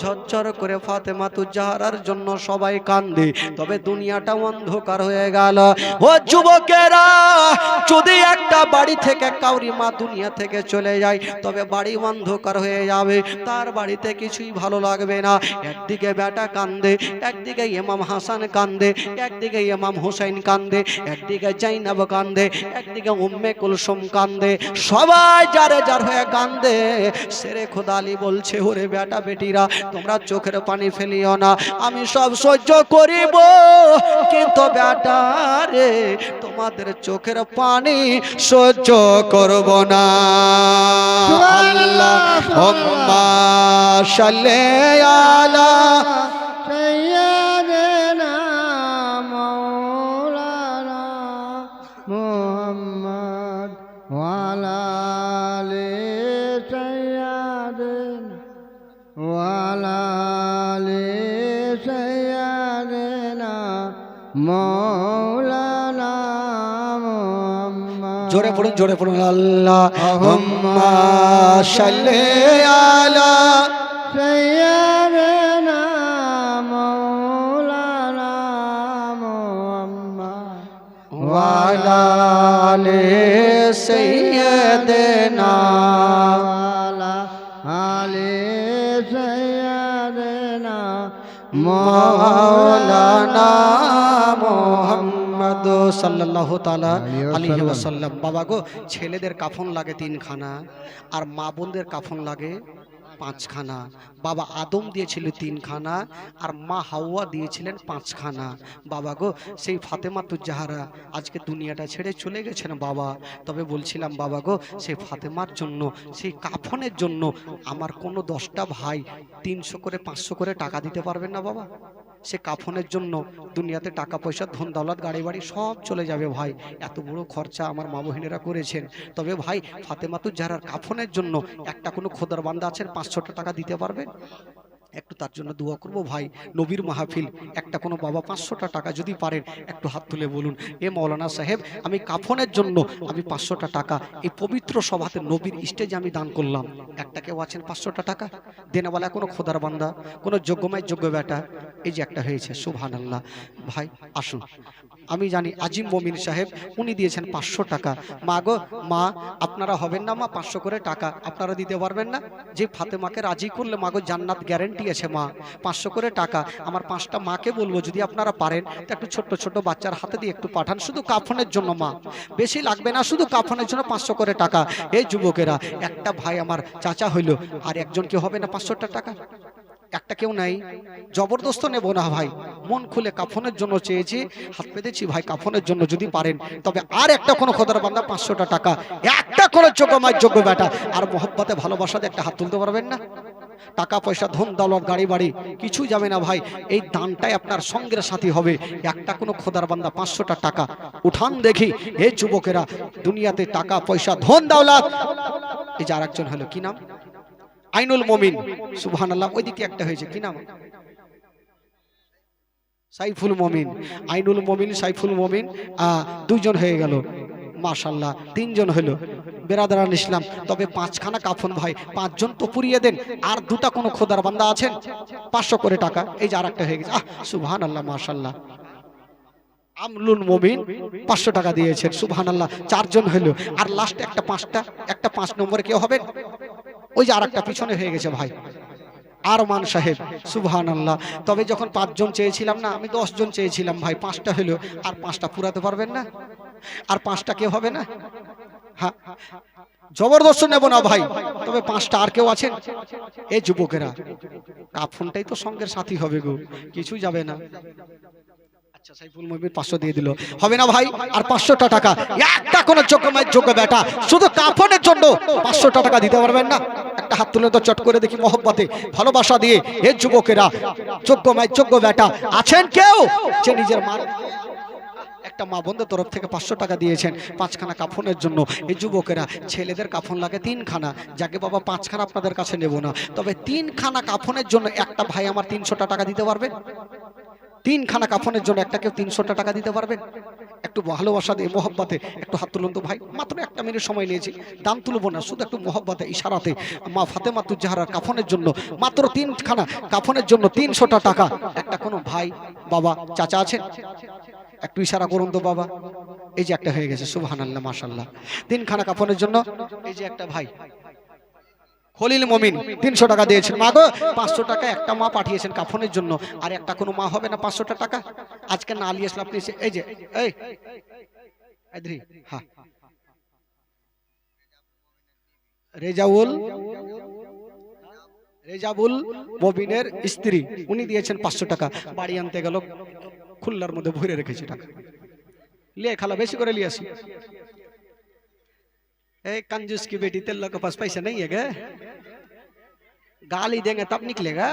ঝরঝর করে ফাতেমা তুজাহারার জন্য সবাই কান্দে, তবে দুনিয়াটা অন্ধকার হয়ে গেল। ও যুবকেরা, যদি একটা বাড়ি থেকে কাউরি মা দুনিয়া থেকে চলে যায়, তবে বাড়ি অন্ধকার হয়ে যাবে, তার বাড়িতে কিছুই ভালো লাগবে না। একদিকে বেটা কান্দে, একদিকে ইমাম হাসান কান্দে, একদিকে ইমাম হোসেন কান্দে, একদিকে জাইনাব কান্দে, একদিকে উম্মে কুলসুম কান্দে। সবাই যারে যার হয়ে কান্দে। সেরে খোদালি বলছে, ওরে বেটা বেটিরা, তোমরা চোখের পানি ফেলিও না, আমি সব সহ্য করিব, কিন্তু বেটা রে তোমাদের চোখের পানি সহ্য করব না। আল্লাহ সাল্লে আলা জোরে পড়ুন জোরে পড়ুন আল্লাহ আলা মোহাম্মদ সাল্লাল্লাহু তাআলা আলাইহি ওয়াসাল্লাম। বাবা গো ছেলেদের কাফন লাগে তিনখানা আর মা বোনদের কাফন লাগে পাঁচখানা। বাবা আদম দিয়েছিল তিনখানা আর মা হাওয়া দিয়েছিলেন পাঁচখানা। বাবা গো সেই ফাতেমা তুজাহারা আজকে দুনিয়াটা ছেড়ে চলে গেছেন বাবা তবে বলছিলাম বাবা গো সেই ফাতেমার জন্য সেই কাফনের জন্য আমার কোনো দশটা ভাই তিনশো করে পাঁচশো করে টাকা দিতে পারবেন না বাবা? সে কাফনের জন্য দুনিয়াতে টাকা পয়সা, ধন দৌলত গাড়ি বাড়ি সব চলে যাবে ভাই। এত বড় খরচা আমার মা বহিনেরা করেছেন। তবে ভাই ফাতেমাতু যারা কাফনের জন্য একটা কোনো খোদার বান্দা আছেন পাঁচশোটা টাকা দিতে পারবেন একটু তার জন্য দোয়া করব, ভাই, নবীর মাহফিল, একটা কোনো বাবা পাঁচশোটা টাকা যদি পারেন, একটু হাত তুলে বলুন। এ মৌলানা সাহেব, আমি কাফনের জন্য আমি পাঁচশোটা টাকা, এই পবিত্র সভাতে নবীর স্টেজে আমি দান করলাম। একটা কেউ আছেন পাঁচশোটা টাকা? দেনেওয়ালা কোনো খোদার বান্দা, কোনো যোগ্যময় যোগ্য বেটা এই যে একটা হয়েছে সুবহান আল্লাহ ভাই, আসুন। আমি জানি আজিম মমিন সাহেব, উনি দিয়েছেন পাঁচশো টাকা। মা গো, মা, আপনারা হবেন না মা, পাঁচশো করে টাকা, আপনারা দিতে পারবেন না? যে ফাতেমাকে রাজি করলে, মা গো, জান্নাত গ্যারেন্টি আছে মা। পাঁচশো করে টাকা। আমার পাঁচটা মাকে বলব, যদি আপনারা পারেন একটু ছোট্ট ছোট বাচ্চার হাতে দিয়ে একটু পাঠান। শুধু কাফনের জন্য, মা। বেশি লাগবে না, শুধু কাফনের জন্য পাঁচশো করে টাকা। এই যুবকেরা, একটা ভাই আমার চাচা হইল, আর একজন কি হবে না পাঁচশোটা টাকা? একটা কেউ নাই। জবরদস্ত নেব না, ভাই। মন খুলে কাফনের জন্য চেয়েছি, হাত পেতেছি, ভাই, কাফনের জন্য যদি পারেন। তবে আর একটা কোনো খোদার বান্দা পাঁচশোটা টাকা, একটা কোনো যোগ্য মায়ের যোগ্য বেটা। আর মোহব্বতে ভালোবাসাতে একটা হাত তুলতে পারবেন না? টাকা পয়সা ধন দৌলত গাড়ি বাড়ি কিছু যাবে না ভাই। এই দানটাই আপনার সঙ্গের সাথী হবে। একটা কোনো খোদার বান্দা পাঁচশোটা টাকা উঠান দেখি। এই যুবকেরা দুনিয়াতে টাকা পয়সা ধন দৌলত এই যে আর একজন হলো কি নাম? আইনুল মমিন। সুবহান আল্লাহ ওইদিকে একটা হয়েছে কি নাম? সাইফুল মমিন। আইনুল মমিন সাইফুল মমিন আহ, দুইজন হয়ে গেল। মাশাল্লাহ তিনজন হলো। বেরাদারান ইসলাম, তবে পাঁচখানা কাফন ভাই, পাঁচজন তো পুরিয়ে দেন, আর দুটা কোনো খোদার বান্দা আছেন? পাঁচশো করে টাকা, এই যে আর একটা হয়ে গেছে, আহ সুবহান আল্লাহ মাশাল্লাহ আমলুন মমিন পাঁচশো টাকা দিয়েছেন সুবহান আল্লাহ চারজন হলো। আর লাস্ট একটা পাঁচটা, একটা পাঁচ নম্বরে কেউ হবেন? ওই যে আর একটা পিছনে হয়ে গেছে ভাই। আরমান সাহেব সুবহান আল্লাহ তবে যখন পাঁচজন চেয়েছিলাম না, আমি দশজন চেয়েছিলাম ভাই, পাঁচটা হলো আর পাঁচটা পুরাতে পারবেন না? আর পাঁচটা কেউ হবে না? হ্যাঁ জবরদস্ত নেব না ভাই। তবে পাঁচটা আর কেউ আছেন? এই যুবকেরা, কাফনটাই তো সঙ্গের সাথী হবে গো কিছু যাবে না। আচ্ছা সাইফুল মুমিন পাঁচশো দিয়ে দিল। হবে না ভাই আর পাঁচশোটা টাকা। একটা কোনো যোগ্য মায়ের যোগ্য বেটা শুধু কাফনের জন্য পাঁচশোটা টাকা দিতে পারবেন না। একটা হাত তুলে তো চট করে দেখি মহব্বতে। ভালোবাসা দিয়ে এ যুবকেরা যোগ্য মায়ের যোগ্য বেটা আছেন কেউ? যে নিজের মা একটা মা বন্ধুর তরফ থেকে পাঁচশো টাকা দিয়েছেন পাঁচখানা কাফনের জন্য। এই যুবকেরা ছেলেদের কাফন লাগে তিনখানা। যাকে বাবা পাঁচখানা আপনাদের কাছে নেব না। তবে তিনখানা কাফনের জন্য একটা ভাই আমার তিনশোটা টাকা দিতে পারবে? তিনখানা কাফনের জন্য একটা কেউ তিনশোটা টাকা দিতে পারবেন? একটু ভালোবাসা দিয়ে, মোহব্বতে, একটু হাত তুলুন তো ভাই। মাত্র একটা মিনিট সময় নিয়েছি। দাম তুলবো না, শুধু একটু মোহব্বতে, ইশারাতে। মা ফাতেমা তুজাহারার কাফনের জন্য, মাত্র তিনখানা কাফনের জন্য তিনশোটা টাকা। একটা কোনো ভাই, বাবা, চাচা আছেন? একটু ইশারা করুন তো বাবা। এই যে একটা হয়ে গেছে সুবহান আল্লাহ মাসাল্লাহ তিনখানা কাফনের জন্য, এই যে একটা ভাই খলিল মমিন তিনশো টাকা দিয়েছেন। মা গো, পাঁচশো টাকা একটা মা পাঠিয়েছেন কাফনের জন্য, আর একটা কোনো মা হবে না পাঁচশোটা টাকা? আজকে না নিয়ে আপনি এই যে, এই রেজাউল রেজাবুল মবিনের স্ত্রী, উনি দিয়েছেন পাঁচশো টাকা। বাড়ি আনতে গেল খুল্লার মধ্যে ভরে রেখেছি টাকা। লিয়ে খালা, বেশি করে লিয়ে আসি। ए कंजूस की बेटी तेल के पास पैसा नहीं है क्या गाली देंगे तब निकलेगा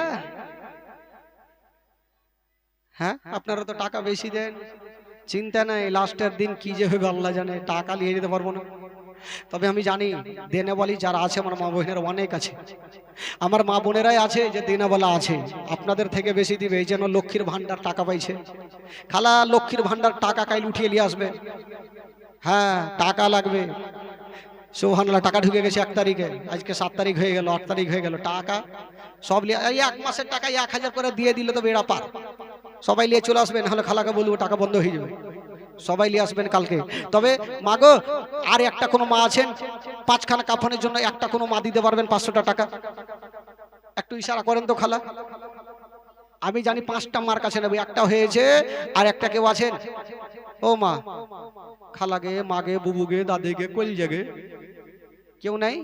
হ্যাঁ আপনারা তো টাকা বেশি দেন চিন্তা নাই লাস্টের দিন কি যে হবে আল্লাহ জানে টাকা নিয়ে যেতে পারবো না তবে আমি জানি দেনে বলি যারা আছে আমার মা বোনের অনেক আছে আমার মা বোনেরাই আছে যে দিনাওয়ালা আছে আপনাদের থেকে বেশি দিবে এই যেন লক্ষ্মীর ভান্ডার টাকা পাইছে খালা লক্ষ্মীর ভান্ডার টাকা কাইল উঠিয়ে নিয়ে আসবে হ্যাঁ টাকা লাগবে সোহানাল্লাহ টাকা ঢুকে গেছে এক তারিখে। আজকে সাত তারিখ হয়ে গেল, আট তারিখ হয়ে গেল, টাকা সব লিয়ে এই এক মাসের টাকা এক হাজার করে দিয়ে দিলে তো বেড়া পার। সবাই নিয়ে চলে আসবেন, নাহলে খালাকে বলব টাকা বন্ধ হয়ে যাবে। সবাই নিয়ে আসবেন কালকে। তবে মাগো, আর একটা কোনো মা আছেন? পাঁচখানা কাফনের জন্য একটা কোনো মা দিতে পারবেন পাঁচশোটা টাকা? একটু ইশারা করেন তো খালা। আমি জানি পাঁচটা মার কাছে নেবে, একটা হয়েছে আর একটা কেউ আছেন? ও মা, খালাগে, মাগে, বুবুগে, দাদিগে কল জাগে কেউ নাই?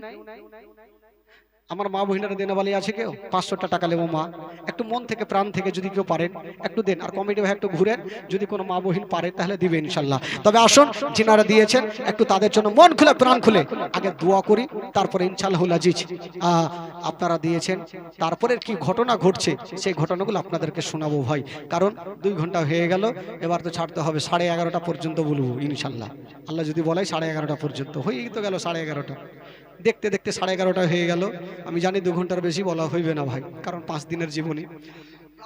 আমার মা বহিনারা দেনা বালি আছে কেউ? পাঁচশোটা টাকা নেব মা। একটু মন থেকে, প্রাণ থেকে যদি কেউ পারেন, একটু দেন। আর কমিটি ভাই একটু ঘুরেন, যদি কোনো মা বহিন পারে, তাহলে দিবে ইনশাল্লাহ। তবে আসুন, যিনারা দিয়েছেন, একটু তাদের জন্য মন খুলে, প্রাণ খুলে। আগে দোয়া করি, তারপরে ইনশাল্লাহ আজিজ। আপনারা দিয়েছেন তারপরে কি ঘটনা ঘটছে, সেই ঘটনাগুলো আপনাদেরকে শোনাবো ভাই। কারণ দুই ঘণ্টা হয়ে গেল, এবার তো ছাড়তে হবে সাড়ে এগারোটা পর্যন্ত বলব ইনশাল্লাহ। আল্লাহ যদি বলে সাড়ে এগারোটা পর্যন্ত, হয়েই তো গেল সাড়ে এগারোটা। দেখতে দেখতে সাড়ে এগারোটা হয়ে গেল। আমি জানি দু ঘণ্টার বেশি বলা হইবে না ভাই, কারণ পাঁচ দিনের জীবনী।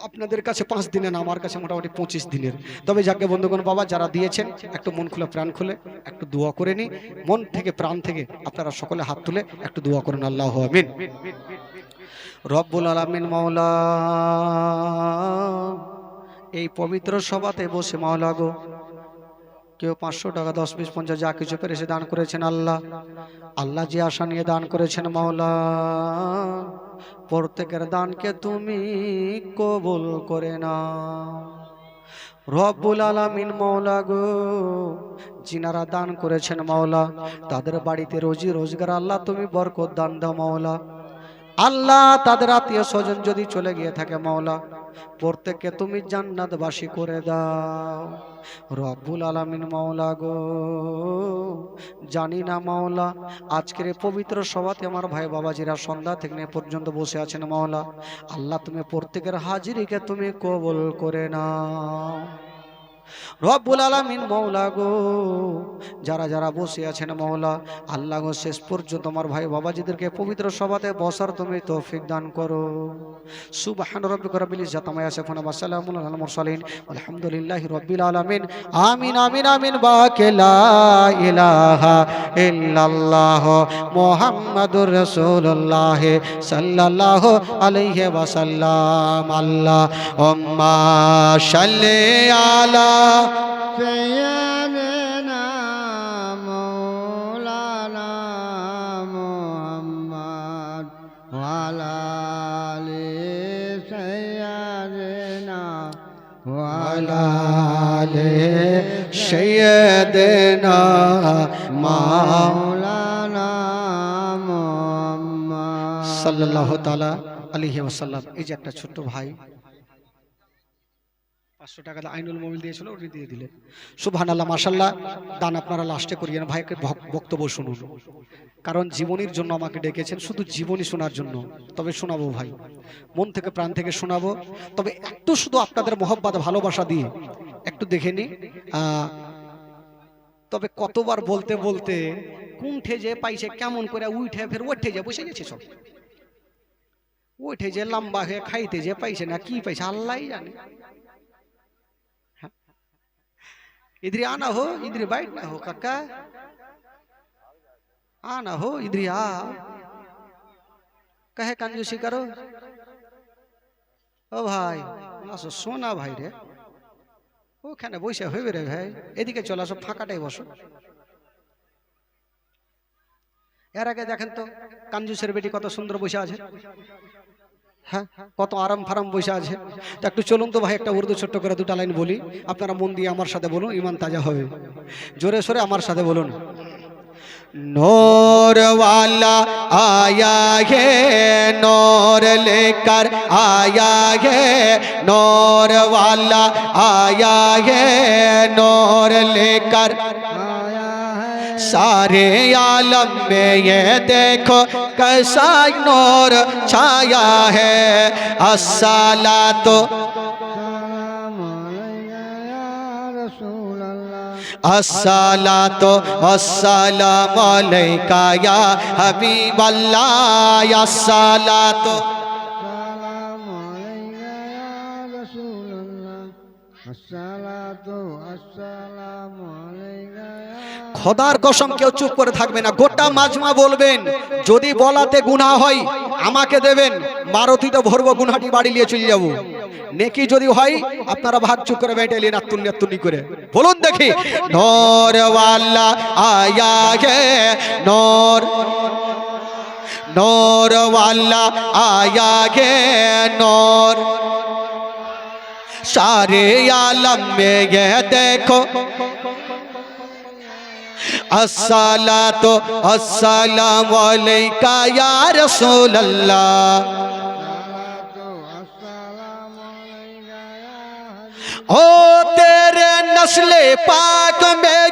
আপনাদের কাছে পাঁচ দিনের না, আমার কাছে মোটামুটি পঁচিশ দিনের। তবে যাকে বন্ধুগণ বাবা, যারা দিয়েছেন, একটু মন খুলে প্রাণ খুলে, একটু দোয়া করে নি। মন থেকে, প্রাণ থেকে আপনারা সকলে হাত তুলে একটু দোয়া করেন, আল্লাহ আমিন। রব্বুল আলামিন মাওলা, এই পবিত্র সভাতে বসে মাওলা গো। কেউ পাঁচশো টাকা দশ বিশ পঞ্চাশ যা কিছু পেরেছে দান করেছেন আল্লাহ। আল্লাহ। যে আশা নিয়ে দান করেছেন মাওলা। প্রত্যেকের দানকে তুমি কবুল করে না রব্বুল আলামিন মাওলা গো যিনারা দান করেছেন মাওলা তাদের বাড়িতে রোজি রোজগার আল্লাহ তুমি বরকত দান দাও মাওলা। আল্লাহ তাদের আত্মীয় স্বজন যদি চলে গিয়ে থাকে মাওলা প্রত্যেককে তুমি জান্নাতবাসী করে দাও। রব্বুল আলমিন মাওলা গো। জানি না মাওলা, আজকের পবিত্র সভাতে আমার ভাই বাবাজিরা সন্ধ্যা থেকে পর্যন্ত বসে আছেন মাওলা। আল্লাহ তুমি প্রত্যেকের হাজিরিকে তুমি কবল করে নাও। রব্বুল আলামিন মৌলা গো। যারা যারা বসে আছেন মৌলা আল্লাহ গো, শেষ পর্যন্ত আমার ভাই বাবাজিদেরকে পবিত্র সভাতে বসার তুমি তৌফিক দান করো। সুবহান রাব্বিকা রাব্বিল ইজ্জাতি আম্মা ইয়াসিফুন ওয়া সালামুন আলাল মুরসালিন। আলহামদুলিল্লাহি রাব্বিল আলামিন। আমিন আমিন আমিন। বাকে লা ইলাহা ইল্লাল্লাহ মুহাম্মাদুর রাসূলুল্লাহ সাল্লাল্লাহু আলাইহি ওয়া সাল্লাম আল্লাহ উম্মা সাল্লি আলা سيدنا مولانا محمد وعلى آل سيدنا وعلى آل سيدنا ما مولانا محمد সাল্লাল্লাহু তাআলা আলাইহি ওয়াসাল্লাম এই যে একটা ছোট্ট ভাই পাঁচশো টাকা আইনুল মোবিল দিয়েছিল ওটি দিয়ে দিলেন। সুবহান আল্লাহ মাসাল্লাহ দান আপনারা লাস্টে করিয়েন ভাইকে বক্তব্য শুনুন। কারণ জীবনীর জন্য আমাকে ডেকেছেন, শুধু জীবনী শোনার জন্য। তবে শোনাবো ভাই, মন থেকে প্রাণ থেকে শোনাবো। তবে একটু শুধু আপনাদের মোহব্বত, ভালোবাসা দিয়ে, একটু দেখে নি তবে কতবার বলতে বলতে কুণ্ঠে যে পাইছে, কেমন করে উঠে ফের, ওঠে যে, বসে গেছে সব। উঠে যে, লম্বা হয়ে খাইতে যে পাইছে না, কি পাইছে আল্লাহ জানে। इधर आना हो इधर बैठना हो काका आना हो इधर आ कहे कंजूसी करो ও ভাই আসো সোনা ভাই রে ওখানে বসে হইবে রে ভাই এদিকে চলে আসো ফাঁকাটাই বসো এর আগে দেখেন তো কাঞ্জুসের বেটি কত সুন্দর বসে আছে হ্যাঁ? কত আরাম ফারাম বসে আছে। তো একটু চলুন তো ভাই, একটা উর্দু ছোট্ট করে দুটা লাইন বলি। আপনারা মন দিয়ে আমার সাথে বলুন ইমান তাজা হবে। জোরে সোরে আমার সাথে বলুন। নোরওয়ালা আয়া হে নোর লেকার আয়া হে নোরওয়ালা আয়া হে নোর লেকর سارے عالم میں یہ دیکھو کیسا نور چھایا ہے۔ السلام تو السلام السلام علیکہ یا حبیب اللہ۔ یا السلام تو السلام علیکہ یا رسول اللہ۔ খদার কসম কেউ চুপ করে থাকবে না। গোটা মাজমা বলবেন, যদি বলাতে গুনা হয়, আমাকে দেবেন, মারতিতে ভরবো গুনাটি বাড়ি নিয়ে চলে যাব। নেকি যদি হয়, আপনারা ভাগ চুপ করে বেটে নিন আত্মুন আত্মুনি করে। বলুন দেখি নরওয়ালা আয়া গে নর নরওয়ালা আয়া গে নর। সারে আলম মে গে দেখো अस्सला तो अस्सलाम वालेका या रसूल अल्लाह सलातु अस्सलामु अलैका या हबीब ओ तेरे नस्ले पाक में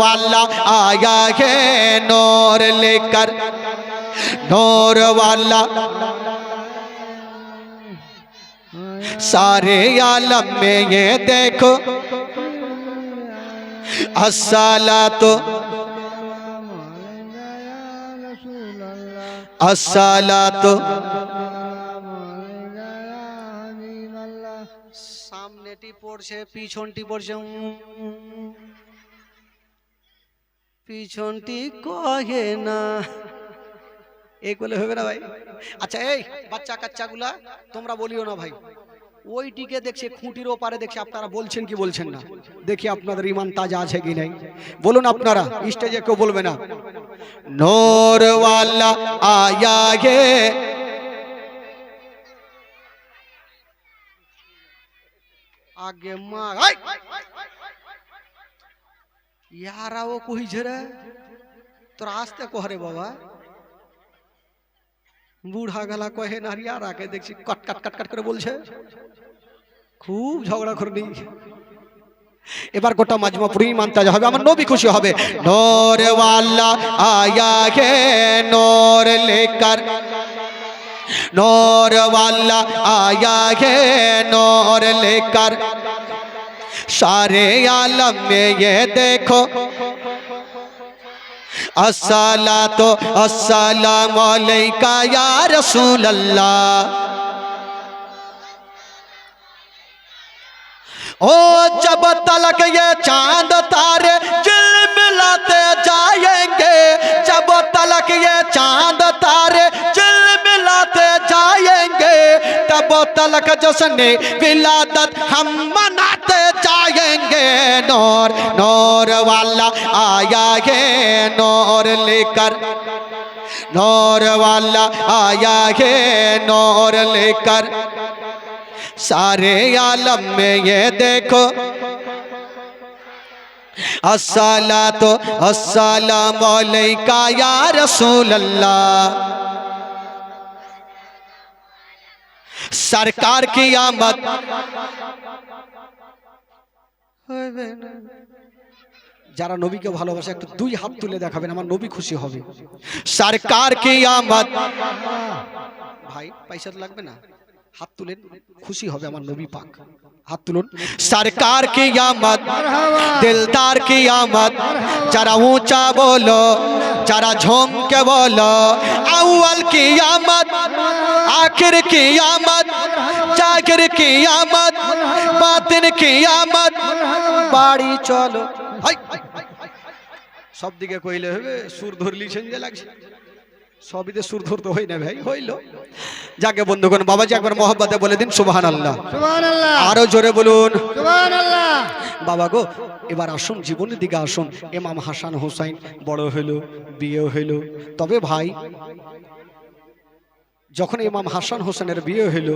والا آیا ہے نور لے کر۔ نور والا سارے عالم میں یہ دیکھو۔ السلام السلام সামনেটি পড়ছে পিছনটি পড়ছে পিছনটি কহে না। এই বলে হবে না ভাই? আচ্ছা এই বাচ্চা কাচ্চাগুলা, তোমরা বলিও না ভাই। ওইটিকে দেখছে খুঁটির ওপারে দেখছে, আপনারা বলছেন কি বলছেন না? দেখি আপনাদের ইমান তাজা আছে কি নাই। বলুন আপনারা, স্টেজে কেউ বলবে না। নোর ওয়ালা আয়া গে। আগে মা আই! ইয়ারা ও কইছে রে তোর আসতে কহরে বাবা বুড়া গলা কহে নারিয়া রাখে দেখছি কট কাট কাট কাট করে বলছে খুব ঝগড়া করে নেই এবার গোটা মাজমা পুরি মানতে হবে আমার নবী খুশি হবে নোর ওয়ালা আয়া গে নোর লেকার سارے عالم میں یہ دیکھو۔ السلام السلام علیکہ یا رسول اللہ۔ او جب تلک یہ چاند تارے جل ملاتے جائیں گے۔ جب تلک یہ چاند تارے جل ملاتے جائیں گے۔ تب تلک جس نے ولادت ہم مناتے جائیں گے نور نور والا آیا ہے نور لے کر۔ نور والا آیا ہے نور لے کر۔ سارے عالم میں یہ دیکھو۔ السلام السلام علیکہ یا رسول اللہ۔ سرکار کی آمد যারা নবীকে ভালোবাসে, একটু দুই হাত তুলে দেখাবেন, আমার নবী খুশি হবে। সরকার কে আমার ভাই, পয়সা লাগবে না। হাত তুলেন, খুশি হবে আমার নবী পাক। سرکار کی آمد، دلدار کی آمد۔ ذرا اونچا بولو ذرا جھوم کے بولو۔ اول کی آمد، آخر کی آمد، جاگر کی آمد، باطن کی آمد۔ বাড়ি চলো সব দিকে কইলে হবে সুর ধরলি সেঞ্জে লাগছে সবিতে সুর ধরতে হই না ভাই হইল। যাকে বন্ধুগণ বাবাজি একবার মহব্বতে বলে দিন সুবহান আল্লাহ সুবহানাল্লাহ। আরও জোরে বলুন। সুবহানাল্লাহ। বাবা গো এবার আসুন জীবনের দিকে আসুন। এমাম হাসান হোসাইন বড় হইল বিয়ে হইল। তবে ভাই যখন ইমাম হাসান হোসেনের বিয়ে হইল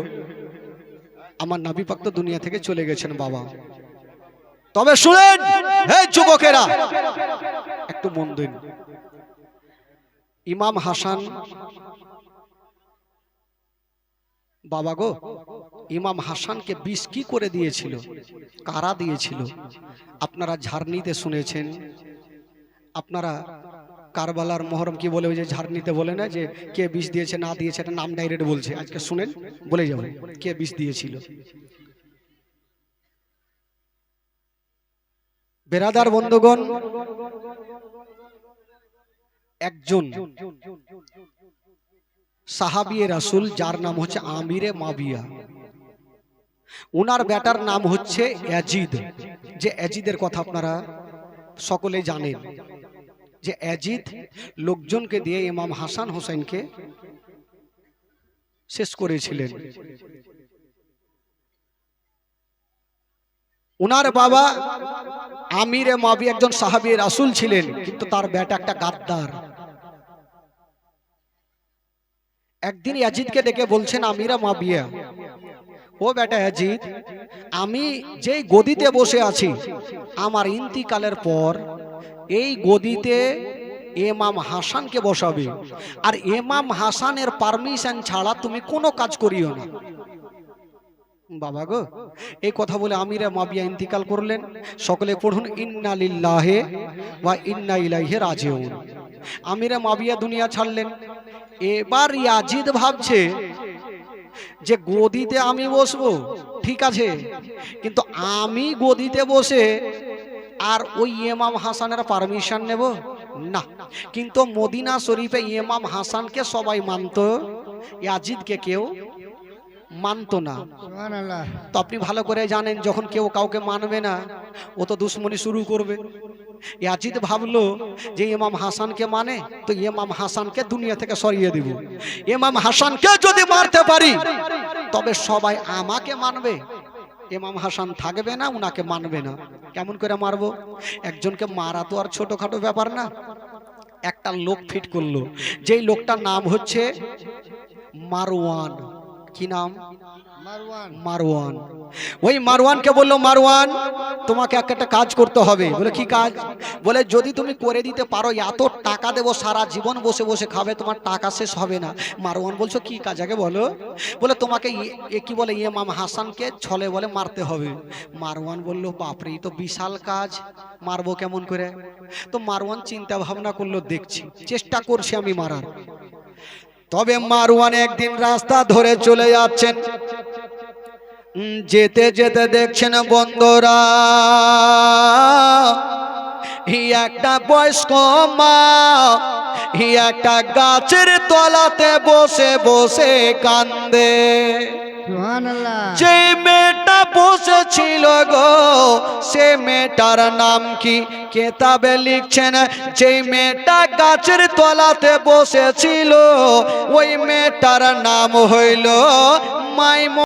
আমার নাবি পাক তো দুনিয়া থেকে চলে গেছেন বাবা। তবে শুনেন হে যুবকেরা একটু মন দিন। ইমাম হাসান। বাবা গো, ইমাম হাসানকে বিষ কি করে দিয়েছিল? কারা দিয়েছিল? আপনারা ঝারনিতে শুনেছেন। আপনারা কারবালার মহরম কি বলে ওই যে ঝারনিতে বলে না যে কে বিষ দিয়েছে, না দিয়েছে, এটা নাম ডাইরেক্ট বলছে। আজকে শুনেন, বলে যাবেন কে বিষ দিয়েছিল। বেরাদার বন্ধুগণ একজন সাহাবিয়ে রাসুল, যার নাম হচ্ছে আমিরে মাবিয়া। ওনার বেটার নাম হচ্ছে অ্যাজিদ যে অ্যাজিদের কথা আপনারা সকলে জানেন, যে অ্যাজিদ লোকজনকে দিয়ে ইমাম হাসান হোসেনকে শেষ করেছিলেন। ওনার বাবা আমিরে মাবি একজন সাহাবি রাসুল ছিলেন, কিন্তু তার বেটা একটা গাদ্দার। একদিন ইয়াজিদকে ডেকে বলছেন, আমিরা মাবিয়া। ও বেটা অ্যাজিদ আমি যেই গদিতে বসে আছি, আমার ইন্তিকালের পর এই গদিতে এমাম হাসানকে বসাবে। আর এমাম হাসানের পারমিশন ছাড়া তুমি কোনো কাজ করিও না। বাবা গো, এই কথা বলে আমিরা মাবিয়া ইন্তিকাল করলেন। সকলে পড়ুন, ইন্না লিল্লাহে বা ইন্না ইলাইহে রাজিউন। আমিরা মাবিয়া দুনিয়া ছাড়লেন। এবার ইয়াজিদ ভাবছে যে গদিতে আমি বসবো ঠিক আছে কিন্তু আমি গদিতে বসে আর ওই ইমাম হাসানের পারমিশন নেব? না। কিন্তু মদিনা শরীফে ইমাম হাসানকে সবাই মানতো ইয়াজিদকে কেউ মানতো না। তো আপনি ভালো করে জানেন যখন কেউ কাউকে মানবে না ও তো দুশ্মনী শুরু করবে। ইয়াজিদ ভাবলো যে ইমাম হাসানকে মানে তো ইমাম হাসানকে দুনিয়া থেকে সরিয়ে দিব ইমাম হাসানকে যদি মারতে পারি তবে সবাই আমাকে মানবে ইমাম হাসান থাকবে না উনাকে মানবে না কেমন করে মারবো একজনকে মারা তো আর ছোটখাটো ব্যাপার না একটা লোক ফিট করল যেই লোকটার নাম হচ্ছে মারওয়ান কি নাম মারওয়ান। ওই মারওয়ানকে বলল, মারওয়ান, তোমাকে একটা কাজ করতে হবে। বলে, কি কাজ? বলে, যদি তুমি করে দিতে পারো, এত টাকা দেবো, সারা জীবন বসে বসে খাবে, তোমার টাকা শেষ হবে না। মারওয়ান বলছো, কি কাজ আগে বলো। বলে, তোমাকে কি বলে, ইমাম হাসানকে ছলে বলে মারতে হবে। মারওয়ান বলল, বাপরে তো বিশাল কাজ। মারবো কেমন করে? তো মারওয়ান চিন্তা ভাবনা করল, দেখছি, চেষ্টা করছি আমি মারার। তবে মারওয়ান একদিন রাস্তা ধরে চলে যাচ্ছেন। যেতে যেতে দেখছেন বন্ধুরা হি একটা বয়স্ক মা হি একটা গাছের তলাতে বসে বসে কান্দে। যে মেয়েটা বসেছিল গো সে মেয়েটার নাম কি কেতাবে লিখছেন? যে মেয়েটা গাছের তলাতে বসেছিল ওই মেয়েটার নাম হইল মাইম